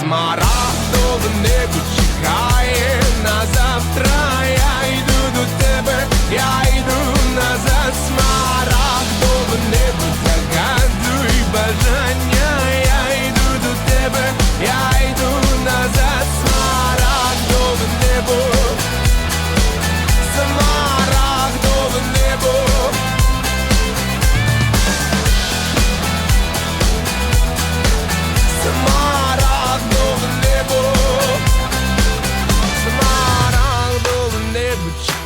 Смарагдове